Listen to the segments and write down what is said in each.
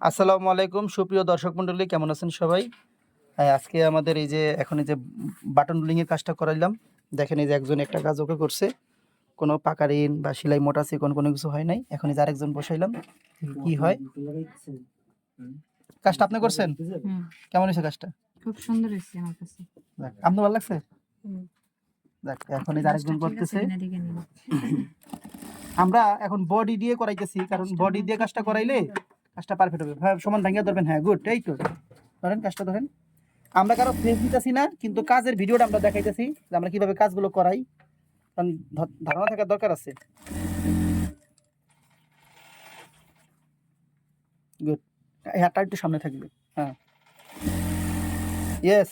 আসসালামু আলাইকুম সুপ্রিয় দর্শক মণ্ডলী কেমন আছেন সবাই? আজকে আমাদের এই যে এখন এই যে বাটন রুলিং এর কাজটা করাইলাম। দেখেন এই যে একজন একটা কাজ ওকে করছে। কোনো পাকা ঋণ বা সেলাই মোটা চিকন কোনো কিছু হয় নাই। এখন এই যে আরেকজন বসাইলাম কি হয়? কাজটা আপনি করছেন? কেমন হয়েছে কাজটা? খুব সুন্দর হয়েছে আমার কাছে। আপনার ভালো লাগছে? দেখ এখন এই যে আরেকজন করতেছে। আমরা এখন বডি দিয়ে করাইতেছি কারণ বডি দিয়ে কাজটা করাইলে কাজটা পারফেক্ট হবে। হ্যাঁ সমান ভাঙিয়ে ধরবেন হ্যাঁ গুড এই তো। ধরেন কাজটা ধরেন। আমরা কারও ফেস দিতেছি না কিন্তু কাজের ভিডিওটা আমরা দেখাইতেছি যে আমরা কীভাবে কাজগুলো করাই। কারণ ধারণা থাকার দরকার আছে। গুড হাতটা একটু সামনে থাকবে। হ্যাঁ। ইয়েস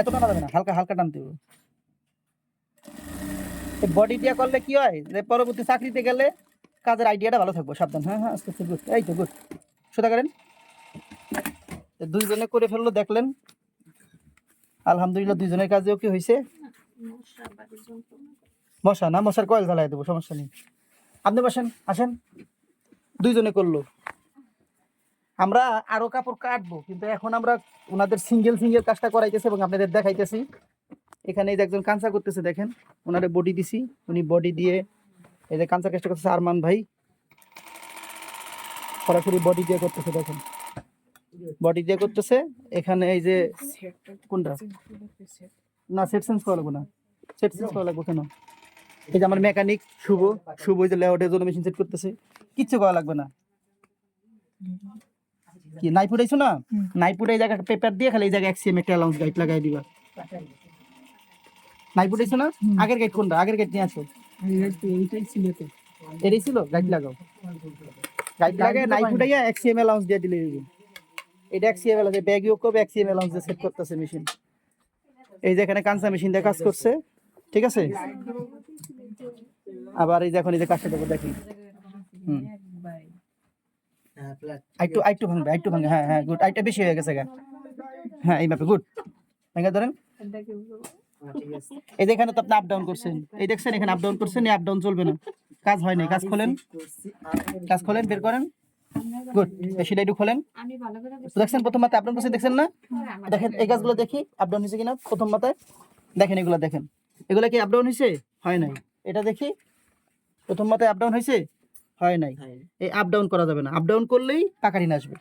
এত টানা যাবে না হালকা হালকা টানতে হবে। বডি দিয়ে করলে কি হয়? যে পরবর্তী চাকরিতে গেলে কাজের আইডিয়াটা ভালো থাকব। সাবধান। হ্যাঁ হ্যাঁ আস্তে আস্তে গুড এই তো গুড সোজা করেন। দুইজনে করে ফেলল, দেখলেন। আলহামদুলিল্লাহ, দুইজনের কাজেও কি হয়েছে মশা না? মশার কয়েল জ্বালাই দেবো, সমস্যা নেই। আপনি বসেন, আসেন। দুইজনে করল। আমরা আরও কাপড় কাটবো, কিন্তু এখন আমরা ওনাদের সিঙ্গেল সিঙ্গেল কাজটা করাইতেছি এবং আপনাদের দেখাইতেছি। এখানে এই যে একজন কাঁচা করতেছে দেখেন। ওনারে বডি দিছি। উনি বডি দিয়ে এই যে কাঁচা কাজটা করতেছে আরমান ভাই। সরাসরি বডি দিয়ে করতেছে দেখেন। বডি দিয়ে করতেছে। এখানে এই যে কোনটা? না সেট সেন্স করা লাগবে না। সেট সেন্স করা লাগবে কেন? এই যে আমার মেকানিক শুভ। শুভ এই যে লেআউটের জন্য মেশিন সেট করতেছে। কিচ্ছু করা লাগবে না। কি নাই ফুটাইছো না? হুম। নাই ফুটে এই জায়গাটা পেপার দিয়ে খালি এই জায়গায় এক্সিএম একটা অ্যালাউন্স গাইড লাগাই দিবা। নাই ফুটাইছো না? আগের গেট কোনটা? আগের গেট নিয়ে আসো। এটাই ছিল? গাইড লাগাও। গাইড লাগায় নাই ফুটাইয়া এক্সিএম অ্যালাউন্স দিয়ে দিলে। এটা এক্সিএম অ্যালাউন্স ব্যাগ ইউক করবে এক্সিএম অ্যালাউন্স দিয়ে সেট করতেছে মেশিন এই যে এখানে কাঁচা মেশিন দিয়ে কাজ করছে। ঠিক আছে? আবার এই যে এখন এই যে কাজটা দেবো দেখি। হুম। আইটু আইটু ভাঙবে আইটু ভাঙবে। হ্যাঁ হ্যাঁ গুড আইটা বেশি হয়ে গেছে গা। হ্যাঁ এই মাপে গুড ভেঙে ধরেন। এই যে এখানে তো আপনি আপ ডাউন করছেন। এই দেখছেন এখানে আপ ডাউন করছেন আপ ডাউন চলবে না। কাজ হয় নাই কাজ খোলেন। কাজ খোলেন বের করেন। গুড সেটা একটু খোলেন। আমি ভালো করে তো দেখছেন প্রথম মাথায় আপ ডাউন করছেন দেখছেন না? দেখেন এই কাজগুলো দেখি আপ ডাউন হয়েছে কিনা? প্রথম মাথায়। দেখেন এগুলো দেখেন। এগুলো কি আপ ডাউন হয়েছে? হয় নাই। এটা দেখি। প্রথম মাথায় আপ ডাউন হয়েছে? হয় নাই। এই আপ ডাউন করা যাবে না। আপ ডাউন করলেই টাকা ঋণ আসবে।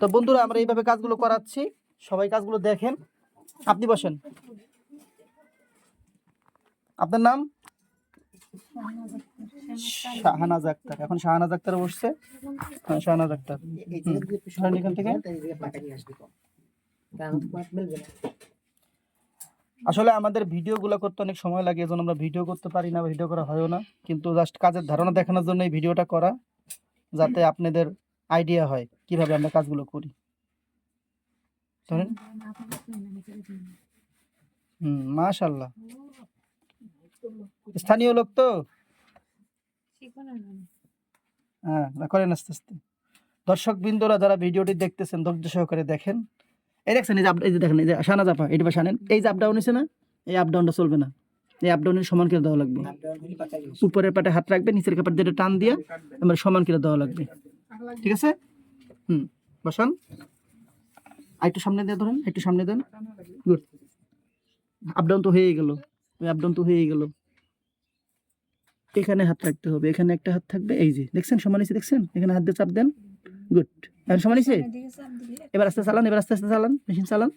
তো বন্ধুরা আমরা এইভাবে কাজগুলো করাচ্ছি। সবাই কাজগুলো দেখেন। আপনি বসেন। আপনার নাম? শাহানাজ আক্তার। এখন শাহানাজ আক্তার বসছে। হ্যাঁ শাহানাজ আক্তার। এখান থেকে। আসলে আমাদের ভিডিওগুলো করতে অনেক সময় লাগে এজন্য আমরা ভিডিও করতে পারি না ভিডিও করা হয়ও না। কিন্তু জাস্ট কাজের ধারণা দেখানোর জন্য এই ভিডিওটা করা যাতে আপনাদের আইডিয়া হয় কীভাবে আমরা কাজগুলো করি। ধরেন। হুম মাশাল্লাহ স্থানীয় লোক তো? হ্যাঁ করেন আস্তে আস্তে। দর্শক বিন্দুরা যারা ভিডিওটি দেখতেছেন ধৈর্য সহকারে দেখেন। এই দেখছেন এই যে এই যে দেখেন এই যে সানা জাপা এটা শানেন এই যে আপ ডাউন হয়েছে না এই আপ ডাউনটা চলবে না। এই আপ ডাউনের সমান করে দেওয়া লাগবে। উপরের পাটে হাত রাখবে নিচের কাপড় দিয়ে টান দিয়ে এবার সমান করে দেওয়া লাগবে। ঠিক আছে? হুম বসান। আর একটু সামনে দিয়ে ধরেন একটু সামনে দেন। গুড। আপ ডাউন তো হয়ে গেল। ডাউন তো হয়ে গেল। এখানে হাত রাখতে হবে, এখানে একটা হাত থাকবে, এই যে, দেখছেন? সমান হয়েছে, দেখছেন? এখানে হাত দিয়ে চাপ দেন, গুড। এখন সমান হয়েছে? এবার আস্তে চালান, এবার আস্তে আস্তে চালান, মেশিন চালান।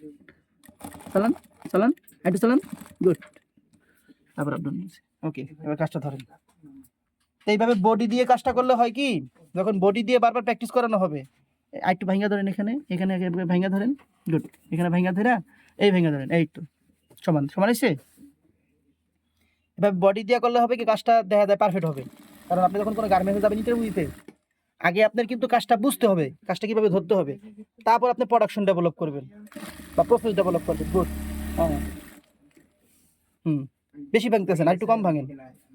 চালান চালান একটু চালান, গুড। আবার আপডাউন ওকে, এবার কাজটা ধরেন। এইভাবে বডি দিয়ে কাজটা করলে হয় কি? যখন বডি দিয়ে বারবার প্র্যাকটিস করানো হবে একটু ভাঙ্গা ধরেন এখানে এখানে ভাঙ্গা ধরেন, গুড। এখানে ভাঙ্গা ধরে, এই ভাঙ্গা ধরেন, এই তো। সমান সমান এসে এভাবে বডি দিয়ে করলে হবে কি কাজটা দেখা যায় পারফেক্ট হবে। কারণ আপনি যখন কোনো গার্মেন্টসে যাবেন ইন্টারভিউতে আগে আপনার কিন্তু কাজটা বুঝতে হবে, কাজটা কীভাবে ধরতে হবে। তারপর আপনি প্রোডাকশন ডেভেলপ করবেন বা প্রসেস ডেভেলপ করবেন। গুড হ্যাঁ। হুম। বেশি ভাঙতেছেন, আর একটু কম ভাঙেন।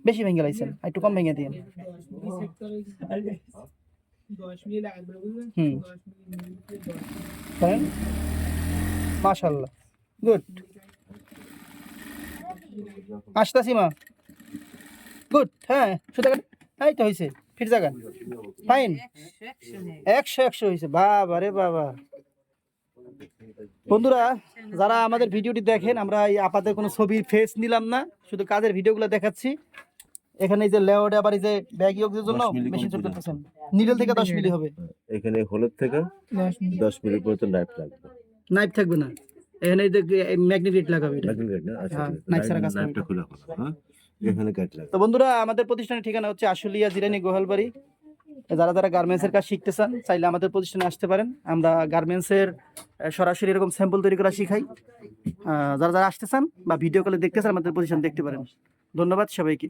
বেশি ভেঙে লাইছেন, আর একটু কম ভেঙে দিন হুম। মাশাল্লাহ গুড আসতাছি মা। গুড হ্যাঁ এই তো হয়েছে ফিট জাগান ফাইন একশো একশো হয়েছে বাবা রে বাবা। বন্ধুরা যারা আমাদের ভিডিওটি দেখেন আমরা এই আপাতের কোনো ছবির ফেস নিলাম না শুধু কাজের ভিডিওগুলো দেখাচ্ছি। এখানে এই যে লেওয়ার্ড আবার এই যে ব্যাগ ইয়োগের জন্য মেশিন করে করতেছেন। নিডল থেকে দশ মিলি হবে। এখানে হলুদ থেকে দশ মিনিট পর্যন্ত নাইফ লাগবে। নাইফ থাকবে না। এখানে লাগাবে আচ্ছা হ্যাঁ, হ্যাঁ? এখানে তো বন্ধুরা আমাদের প্রতিষ্ঠানের ঠিকানা হচ্ছে আশুলিয়া জিরানি গোহালবাড়ি। যারা যারা গার্মেন্টসের কাজ শিখতে চান চাইলে আমাদের প্রতিষ্ঠানে আসতে পারেন। আমরা গার্মেন্টসের সরাসরি এরকম স্যাম্পল তৈরি করা শিখাই। যারা যারা আসতে চান বা ভিডিও কলে দেখতে চান আমাদের প্রতিষ্ঠান দেখতে পারেন। ধন্যবাদ সবাইকে।